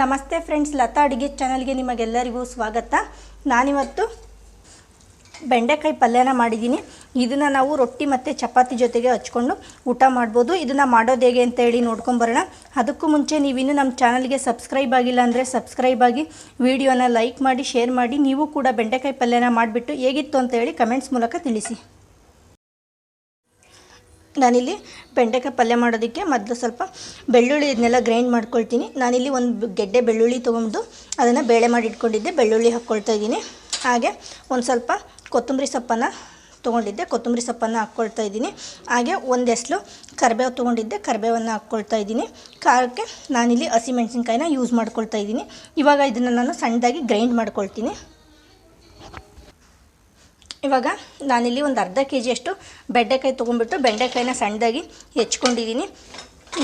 ನಮಸ್ತೆ ಫ್ರೆಂಡ್ಸ್ ಲತಾ ಅಡುಗೆ ಚಾನಲ್ಗೆ ನಿಮಗೆಲ್ಲರಿಗೂ ಸ್ವಾಗತ. ನಾನಿವತ್ತು ಬೆಂಡೆಕಾಯಿ ಪಲ್ಯನ ಮಾಡಿದ್ದೀನಿ. ಇದನ್ನು ನಾವು ರೊಟ್ಟಿ ಮತ್ತು ಚಪಾತಿ ಜೊತೆಗೆ ಹಚ್ಕೊಂಡು ಊಟ ಮಾಡ್ಬೋದು. ಇದನ್ನು ಮಾಡೋದು ಹೇಗೆ ಅಂತ ಹೇಳಿ ನೋಡ್ಕೊಂಬರೋಣ ಅದಕ್ಕೂ ಮುಂಚೆ ನೀವಿನ್ನೂ ನಮ್ಮ ಚಾನಲ್ಗೆ ಸಬ್ಸ್ಕ್ರೈಬ್ ಆಗಿಲ್ಲ ಅಂದರೆ ಸಬ್ಸ್ಕ್ರೈಬ್ ಆಗಿ ವಿಡಿಯೋನ ಲೈಕ್ ಮಾಡಿ ಶೇರ್ ಮಾಡಿ. ನೀವು ಕೂಡ ಬೆಂಡೆಕಾಯಿ ಪಲ್ಯನ ಮಾಡಿಬಿಟ್ಟು ಹೇಗಿತ್ತು ಅಂತ ಹೇಳಿ ಕಮೆಂಟ್ಸ್ ಮೂಲಕ ತಿಳಿಸಿ. ನಾನಿಲ್ಲಿ ಬೆಂಡೆಕಾಯಿ ಪಲ್ಯ ಮಾಡೋದಕ್ಕೆ ಮೊದಲು ಸ್ವಲ್ಪ ಬೆಳ್ಳುಳ್ಳಿ ಇದನ್ನೆಲ್ಲ ಗ್ರೈಂಡ್ ಮಾಡ್ಕೊಳ್ತೀನಿ. ನಾನಿಲ್ಲಿ ಒಂದು ಗೆಡ್ಡೆ ಬೆಳ್ಳುಳ್ಳಿ ತೊಗೊಂಡು ಅದನ್ನು ಬೇಳೆ ಮಾಡಿ ಇಟ್ಕೊಂಡಿದ್ದೆ. ಬೆಳ್ಳುಳ್ಳಿ ಹಾಕ್ಕೊಳ್ತಾ ಇದ್ದೀನಿ. ಹಾಗೆ ಒಂದು ಸ್ವಲ್ಪ ಕೊತ್ತಂಬರಿ ಸೊಪ್ಪನ್ನು ತೊಗೊಂಡಿದ್ದೆ. ಕೊತ್ತಂಬರಿ ಸೊಪ್ಪನ್ನು ಹಾಕ್ಕೊಳ್ತಾ ಇದ್ದೀನಿ. ಹಾಗೆ ಒಂದು ಎಸ್ಲು ಕರಿಬೇವು ತೊಗೊಂಡಿದ್ದೆ. ಕರಿಬೇವನ್ನು ಹಾಕ್ಕೊಳ್ತಾ ಇದ್ದೀನಿ. ಖಾರಕ್ಕೆ ನಾನಿಲ್ಲಿ ಹಸಿಮೆಣ್ಸಿನ್ಕಾಯಿನ ಯೂಸ್ ಮಾಡ್ಕೊಳ್ತಾ ಇದ್ದೀನಿ. ಇವಾಗ ಇದನ್ನು ನಾನು ಸಣ್ಣದಾಗಿ ಗ್ರೈಂಡ್ ಮಾಡ್ಕೊಳ್ತೀನಿ. ಇವಾಗ ನಾನಿಲ್ಲಿ ಒಂದು ಅರ್ಧ ಕೆ ಜಿಯಷ್ಟು ಬೆಂಡೆಕಾಯಿ ತೊಗೊಂಡ್ಬಿಟ್ಟು ಬೆಂಡೆಕಾಯಿನ ಸಣ್ಣದಾಗಿ ಹೆಚ್ಕೊಂಡಿದ್ದೀನಿ.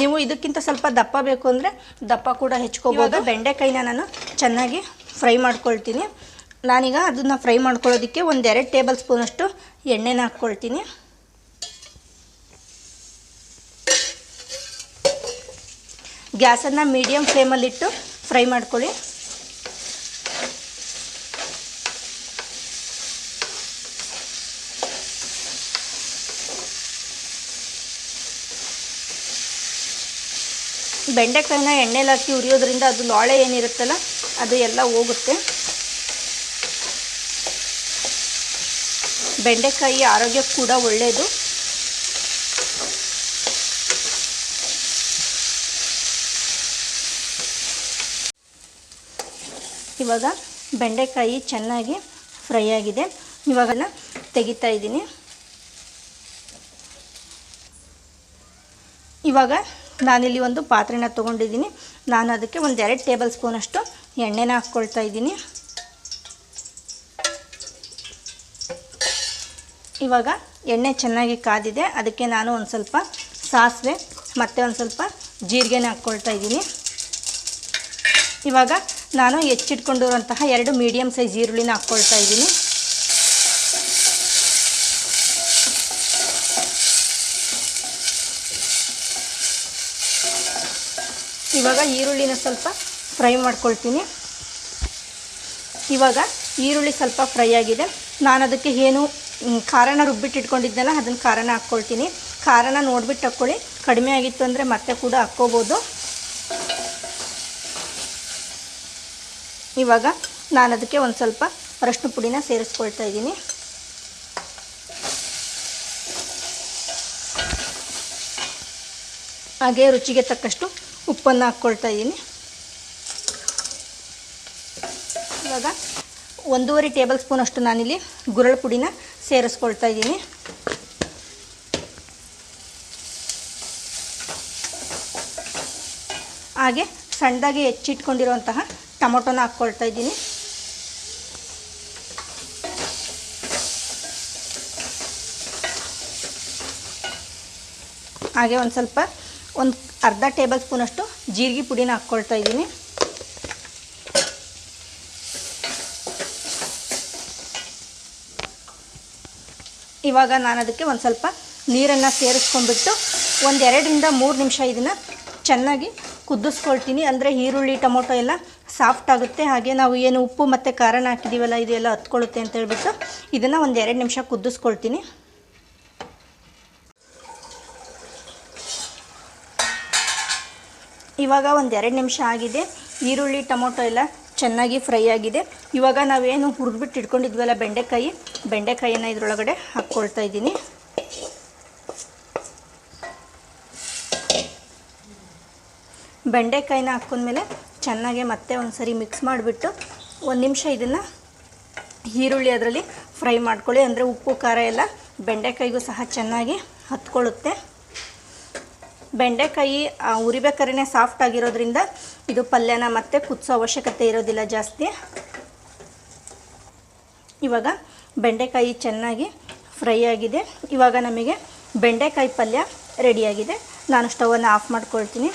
ನೀವು ಇದಕ್ಕಿಂತ ಸ್ವಲ್ಪ ದಪ್ಪ ಬೇಕು ಅಂದರೆ ದಪ್ಪ ಕೂಡ ಹೆಚ್ಕೋಬೋದು. ಬೆಂಡೆಕಾಯಿನ ನಾನು ಚೆನ್ನಾಗಿ ಫ್ರೈ ಮಾಡ್ಕೊಳ್ತೀನಿ. ನಾನೀಗ ಅದನ್ನು ಫ್ರೈ ಮಾಡ್ಕೊಳ್ಳೋದಕ್ಕೆ ಒಂದು ಎರಡು ಟೇಬಲ್ ಸ್ಪೂನಷ್ಟು ಎಣ್ಣೆನ ಹಾಕ್ಕೊಳ್ತೀನಿ. ಗ್ಯಾಸನ್ನು ಮೀಡಿಯಮ್ ಫ್ಲೇಮಲ್ಲಿಟ್ಟು ಫ್ರೈ ಮಾಡ್ಕೊಳ್ಳಿ. ಬೆಂಡೆಕಾಯಿನ ಎಣ್ಣೆಲಿ ಹಾಕಿ ಉರಿಯೋದ್ರಿಂದ ಅದು ಲೋಳೆ ಏನಿರುತ್ತಲ್ಲ, ಅದು ಎಲ್ಲ ಹೋಗುತ್ತೆ. ಬೆಂಡೆಕಾಯಿ ಆರೋಗ್ಯಕ್ಕೆ ಕೂಡ ಒಳ್ಳೆಯದು ಇವಾಗ ಬೆಂಡೆಕಾಯಿ ಚೆನ್ನಾಗಿ ಫ್ರೈ ಆಗಿದೆ. ಇವಾಗ ತೆಗಿತಾ ಇದ್ದೀನಿ. ಇವಾಗ ನಾನಿಲ್ಲಿ ಒಂದು ಪಾತ್ರೆನ ತೊಗೊಂಡಿದ್ದೀನಿ. ನಾನು ಅದಕ್ಕೆ ಒಂದು ಎರಡು ಟೇಬಲ್ ಸ್ಪೂನಷ್ಟು ಎಣ್ಣೆನ ಹಾಕ್ಕೊಳ್ತಾ ಇದ್ದೀನಿ. ಇವಾಗ ಎಣ್ಣೆ ಚೆನ್ನಾಗಿ ಕಾದಿದೆ. ಅದಕ್ಕೆ ನಾನು ಒಂದು ಸ್ವಲ್ಪ ಸಾಸಿವೆ ಮತ್ತು ಒಂದು ಸ್ವಲ್ಪ ಜೀರಿಗೆನ ಹಾಕ್ಕೊಳ್ತಾ ಇದ್ದೀನಿ. ಇವಾಗ ನಾನು ಹೆಚ್ಚಿಟ್ಕೊಂಡಿರುವಂತಹ ಎರಡು ಮೀಡಿಯಮ್ ಸೈಜ್ ಈರುಳ್ಳಿನ ಹಾಕ್ಕೊಳ್ತಾ ಇದ್ದೀನಿ. ಇವಾಗ ಈರುಳ್ಳಿನ ಸ್ವಲ್ಪ ಫ್ರೈ ಮಾಡ್ಕೊಳ್ತೀನಿ. ಇವಾಗ ಈರುಳ್ಳಿ ಸ್ವಲ್ಪ ಫ್ರೈ ಆಗಿದೆ. ನಾನು ಅದಕ್ಕೆ ಏನು ಖಾರನ ರುಬ್ಬಿಟ್ಟು ಇಟ್ಕೊಂಡಿದ್ನಲ್ಲ ಅದನ್ನು ಖಾರನ ಹಾಕ್ಕೊಳ್ತೀನಿ. ಖಾರನ ನೋಡ್ಬಿಟ್ಟು ಹಾಕ್ಕೊಳ್ಳಿ. ಕಡಿಮೆ ಆಗಿತ್ತು ಅಂದರೆ ಮತ್ತೆ ಕೂಡ ಹಾಕ್ಕೋಬೋದು. ಇವಾಗ ನಾನು ಅದಕ್ಕೆ ಒಂದು ಸ್ವಲ್ಪ ಅರಶಿನ ಪುಡಿನ ಸೇರಿಸ್ಕೊಳ್ತಾ ಇದ್ದೀನಿ. ಹಾಗೆ ರುಚಿಗೆ ತಕ್ಕಷ್ಟು ಉಪ್ಪನ್ನು ಹಾಕ್ಕೊಳ್ತಾ ಇದ್ದೀನಿ. ಇವಾಗ ಒಂದೂವರೆ ಟೇಬಲ್ ಸ್ಪೂನ್ ಅಷ್ಟು ನಾನಿಲ್ಲಿ ಗುರಳ ಪುಡಿನ ಸೇರಿಸ್ಕೊಳ್ತಾ ಇದ್ದೀನಿ. ಹಾಗೆ ಸಣ್ಣದಾಗಿ ಹೆಚ್ಚಿಟ್ಕೊಂಡಿರುವಂತಹ ಟೊಮೊಟೊನ ಹಾಕ್ಕೊಳ್ತಾ ಇದ್ದೀನಿ. ಹಾಗೆ ಒಂದು ಸ್ವಲ್ಪ ಒಂದು ಅರ್ಧ ಟೇಬಲ್ ಸ್ಪೂನಷ್ಟು ಜೀರಿಗೆ ಪುಡಿನ ಹಾಕ್ಕೊಳ್ತಾ ಇದ್ದೀನಿ. ಇವಾಗ ನಾನು ಅದಕ್ಕೆ ಒಂದು ಸ್ವಲ್ಪ ನೀರನ್ನು ಸೇರಿಸ್ಕೊಂಡ್ಬಿಟ್ಟು ಒಂದೆರಡರಿಂದ ಮೂರು ನಿಮಿಷ ಇದನ್ನು ಚೆನ್ನಾಗಿ ಕುದಿಸ್ಕೊಳ್ತೀನಿ. ಅಂದರೆ ಈರುಳ್ಳಿ, ಟೊಮೊಟೊ ಎಲ್ಲ ಸಾಫ್ಟ್ ಆಗುತ್ತೆ. ಹಾಗೆ ನಾವು ಏನು ಉಪ್ಪು ಮತ್ತು ಖಾರನ ಹಾಕಿದ್ದೀವಲ್ಲ ಇದೆಲ್ಲ ಹತ್ಕೊಳ್ಳುತ್ತೆ ಅಂತ ಹೇಳ್ಬಿಟ್ಟು ಇದನ್ನು ಒಂದು ಎರಡು ನಿಮಿಷ ಕುದಿಸ್ಕೊಳ್ತೀನಿ. ಇವಾಗ ಒಂದು ಎರಡು ನಿಮಿಷ ಆಗಿದೆ. ಈರುಳ್ಳಿ, ಟೊಮೊಟೊ ಎಲ್ಲ ಚೆನ್ನಾಗಿ ಫ್ರೈ ಆಗಿದೆ. ಇವಾಗ ನಾವೇನು ಹುರಿದ್ಬಿಟ್ಟು ಇಟ್ಕೊಂಡಿದ್ವಲ್ಲ ಬೆಂಡೆಕಾಯಿ ಬೆಂಡೆಕಾಯಿನ ಇದರೊಳಗಡೆ ಹಾಕ್ಕೊಳ್ತಾ ಇದ್ದೀನಿ. ಬೆಂಡೆಕಾಯಿನ ಹಾಕ್ಕೊಂಡ್ಮೇಲೆ ಚೆನ್ನಾಗಿ ಮತ್ತೆ ಒಂದು ಸರಿ ಮಿಕ್ಸ್ ಮಾಡಿಬಿಟ್ಟು ಒಂದು ನಿಮಿಷ ಇದನ್ನು ಈರುಳ್ಳಿ ಅದರಲ್ಲಿ ಫ್ರೈ ಮಾಡ್ಕೊಳ್ಳಿ. ಅಂದರೆ ಉಪ್ಪು, ಖಾರ ಎಲ್ಲ ಬೆಂಡೆಕಾಯಿಗೂ ಸಹ ಚೆನ್ನಾಗಿ ಹತ್ಕೊಳ್ಳುತ್ತೆ. ಬೆಂಡೆಕಾಯಿ ಉರಿಬೇಕಾದ್ರೆ ಸಾಫ್ಟ್ ಆಗಿರೋದ್ರಿಂದ ಇದು ಪಲ್ಯನ ಮತ್ತೆ ಕುದಿಸೋ ಅವಶ್ಯಕತೆ ಇರೋದಿಲ್ಲ ಜಾಸ್ತಿ. ಇವಾಗ ಬೆಂಡೆಕಾಯಿ ಚೆನ್ನಾಗಿ ಫ್ರೈ ಆಗಿದೆ. ಇವಾಗ ನಮಗೆ ಬೆಂಡೆಕಾಯಿ ಪಲ್ಯ ರೆಡಿಯಾಗಿದೆ ನಾನು ಸ್ಟವನ್ನು ಆಫ್ ಮಾಡ್ಕೊಳ್ತೀನಿ.